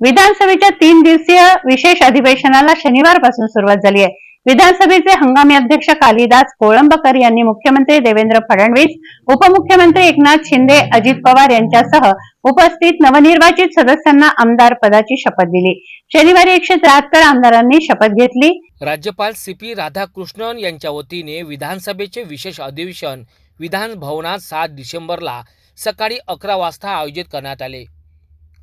विधानसभेच्या तीन दिवसीय विशेष अधिवेशनाला शनिवारपासून सुरुवात झाली आहे. विधानसभेचे हंगामी अध्यक्ष कालिदास कोळंबकर यांनी मुख्यमंत्री देवेंद्र फडणवीस उपमुख्यमंत्री एकनाथ शिंदे अजित पवार यांच्यासह उपस्थित नवनिर्वाचित सदस्यांना आमदार पदाची शपथ दिली. शनिवारी एकशे त्र्याहत्तर आमदारांनी शपथ घेतली. राज्यपाल सी पी राधाकृष्णन यांच्या वतीने विधानसभेचे विशेष अधिवेशन विधान भवनात सात डिसेंबरला सकाळी अकरा वाजता आयोजित करण्यात आले.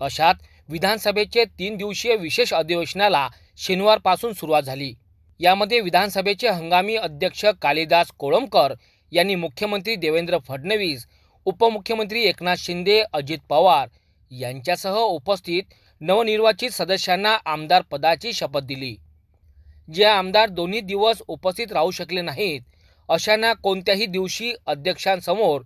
अशात विधानसभेचे तीन दिवसीय विशेष अधिवेशनाला शनिवारपासून सुरुवात झाली. यामध्ये विधानसभेचे हंगामी अध्यक्ष कालिदास कोळंबकर यांनी मुख्यमंत्री देवेंद्र फडणवीस उपमुख्यमंत्री एकनाथ शिंदे अजित पवार यांच्यासह उपस्थित नवनिर्वाचित सदस्यांना आमदार पदाची शपथ दिली. जे आमदार दोन्ही दिवस उपस्थित राहू शकले नाहीत अशांना कोणत्याही दिवशी अध्यक्षांसमोर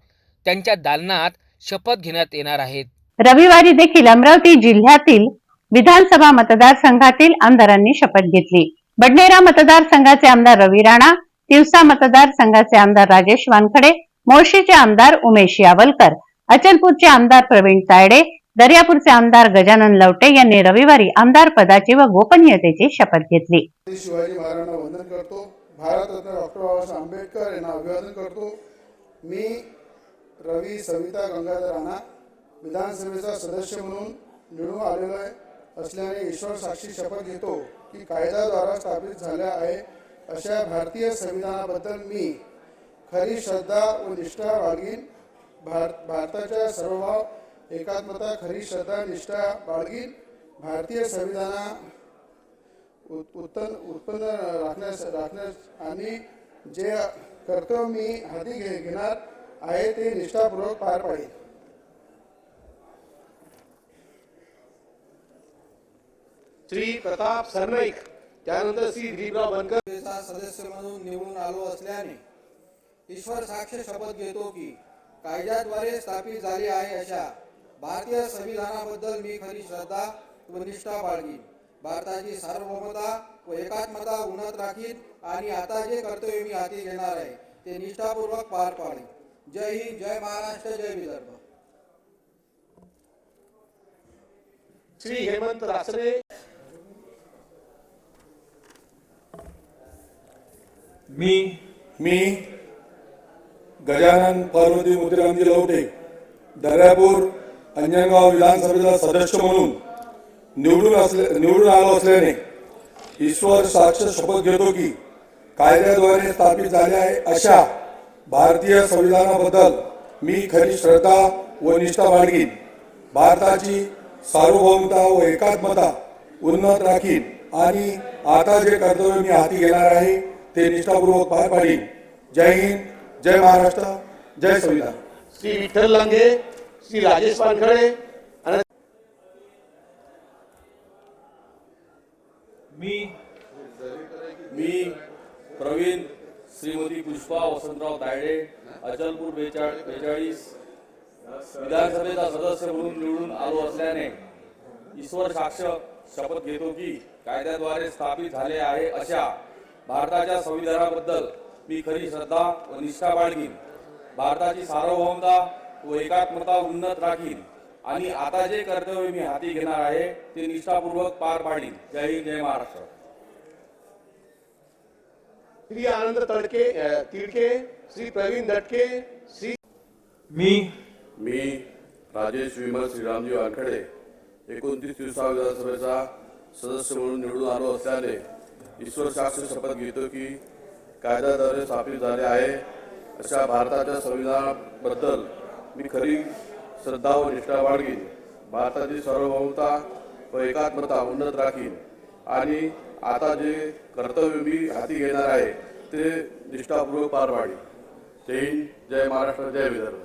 त्यांच्या दालनात शपथ घेण्यात येणार आहेत रविवारी देखील अमरावती जिल्ह्यातील विधानसभा मतदारसंघातील आमदारांनी शपथ घेतली. बडनेरा मतदारसंघाचे आमदार रवी राणा तिवसा मतदारसंघाचे आमदार राजेश वानखडे मोर्शीचे आमदार उमेश यावलकर अचलपूरचे आमदार प्रवीण तायडे दर्यापूरचे आमदार गजानन लवटे यांनी रविवारी आमदार पदाची व गोपनीयतेची शपथ घेतली. शिवाजी महाराजांना वंदन करतो. भारतरत्न डॉक्टर बाबासाहेब आंबेडकर यांना अभिवादन करतो. मी रवी सविता गंगाधर राणा विधानसभेचा सदस्य म्हणून निवडून आलेला असल्याने ईश्वर साक्षी शपथ घेतो की कायद्याद्वारा स्थापित झाल्या आहे अशा भारतीय संविधानाबद्दल मी खरी श्रद्धा व निष्ठा बाळगीन. भारत भारताच्या सर्वभाव एकात्मता खरी श्रद्धा निष्ठा बाळगीन. भारतीय संविधाना उत्पन्न उत्पन्न राखण्यास राखण्यास आणि जे कर्तव्य मी हाती घे घेणार आहे ते निष्ठापूर्वक पार पाडेल श्री प्रताप सरनाईक त्यानंतर श्री दिलीपराव बनकर. सदस्य म्हणून निवडून आलो असल्याने ईश्वर साक्ष शपथ घेतो की कायद्याद्वारे स्थापित झाली आहे अशा भारतीय संविधानाबद्दल मी खरी श्रद्धा व निष्ठा बाळगीन. भारताची सार्वभौमता व एकात्मता उन्नत राखीन आणि आता जे कर्तव्य मी हाती घेणार आहे ते निष्ठापूर्वक पार पाडेन. जय हिंद जय महाराष्ट्र जय विदर्भ. श्री हेमंत रासने. मी मी गजानन पार्वती मोतीरामजी लवटे दर्यापूर अंजनगाव विधानसभेचा सदस्य म्हणून निवडून असले निवडून आलो असल्याने ईश्वर साक्ष शपथ घेतो की कायद्याद्वारे स्थापित झाले आहे अशा भारतीय संविधानाबद्दल मी खरी श्रद्धा व निष्ठा बाळगीन. भारताची सार्वभौमता व एकात्मता उन्नत राखीन. आणि आता जे कर्तव्य मी हाती घेणार आहे ते निष्ठापूर्वक पार पाडीन. जय हिंद जय महाराष्ट्र जय संविधान. श्री विठ्ठल लांगे श्री राजेश आणि मी मी प्रवीण श्रीमती पुष्पा वसंतराव तायडे अचलपूर बेचाळ बेचाळीस विधानसभेचा सदस्य म्हणून निवडून आलो असल्याने ईश्वर साक्ष शपथ घेतो की कायद्याद्वारे स्थापित झाले आहे अशा भारताच्या संविधानाबद्दल मी खरी श्रद्धा व निष्ठा बाळगीन. भारताची सार्वभौमता व एकात्मता उन्नत राखीन. आणि आता जे कर्तव्य मी हाती घेणार आहे ते निष्ठापूर्वक पार पाडीन. जय हिंद जय महाराष्ट्र. श्री आनंद तडके तिडके श्री प्रवीण दटके श्री मी मी राजेश विमल श्रीरामजी वानखडे एकोणतीस दिवसा विधानसभेचा सदस्य म्हणून निवडून आलो असल्याने ईश्वर शास्त्र शपथ घेतो की कायद्याद्वारे स्थापित झाले आहे. अशा भारताच्या संविधानाबद्दल मी खरी श्रद्धा व निष्ठा बाळगीन. भारताची सार्वभौमता व एकात्मता उन्नत राखीन. आणि आता जे कर्तव्य मी हाती घेणार आहे ते निष्ठापूर्वक पार पाडीन. जय हिंद जय महाराष्ट्र जय विदर्भ.